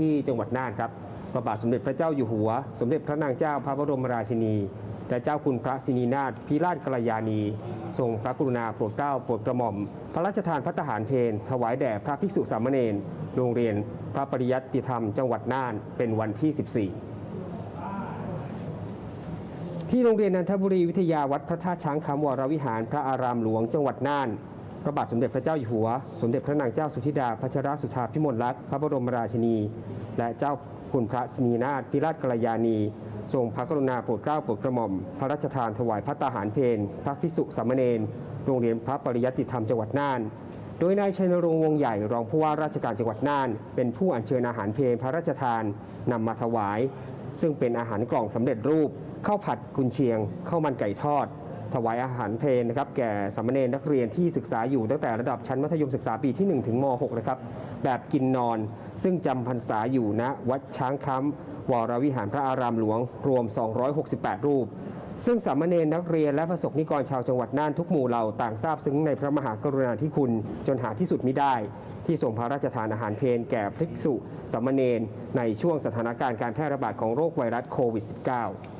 ที่จังหวัดน่านครับพระบาทสมเด็จพระเจ้าอยู่หัว สมเด็จพระนางเจ้าพระบรมราชินี และเจ้าคุณพระสินีนาถพิราชกัลยาณี ทรงพระกรุณาโปรดเกล้าโปรดกระหม่อม พระราชทานพระทหารเพลถวายแด่พระภิกษุสามเณรโรงเรียนพระปริยัติธรรมจังหวัดน่านเป็นวันที่ 14ที่โรงเรียนนันทบุรีวิทยาวัดพระธาตุช้างคำวรวิหารพระอารามหลวงจังหวัดน่าน พระบาทสมเด็จพระเจ้าอยู่หัว สมเด็จพระนางเจ้าสุธิดาพัชรสุธาพิมลรัตน์พระบรมราชินี และเจ้าคุณพระสนีนาถพิราชกัลยาณี ทรงพระกรุณาโปรดเกล้าโปรดกระหม่อม พระราชทานถวายพระตาหารเพลพระภิกษุสามเณรโรงเรียนพระปริยัติธรรมจังหวัดน่าน โดยนายชัยนรงค์วงใหญ่รองผู้ว่าราชการจังหวัดน่าน เป็นผู้อัญเชิญอาหารเพลพระราชทานนำมาถวาย ซึ่งเป็นอาหารกล่องสำเร็จรูปข้าวผัดกุนเชียงข้าวมันไก่ทอด ถวายอาหารเพลนะครับแก่สามเณรนักเรียนที่ศึกษาอยู่ตั้งแต่ระดับชั้นมัธยมศึกษาปีที่ 1 ถึงม .6 นะครับแบบกินนอนซึ่งจำพรรษาอยู่ณวัดช้างค้ำวรวิหารพระอารามหลวง รวม 268 รูป ซึ่งสามเณรนักเรียนและประสบนิกรชาวจังหวัดน่านทุกหมู่เหล่าต่างทราบซึ้งในพระมหากรุณาธิคุณจนหาที่สุดมิได้ที่ทรงพระราชทานอาหารเพลแก่ภิกษุสามเณรในช่วงสถานการณ์การแพร่ระบาดของโรคไวรัสโควิด -19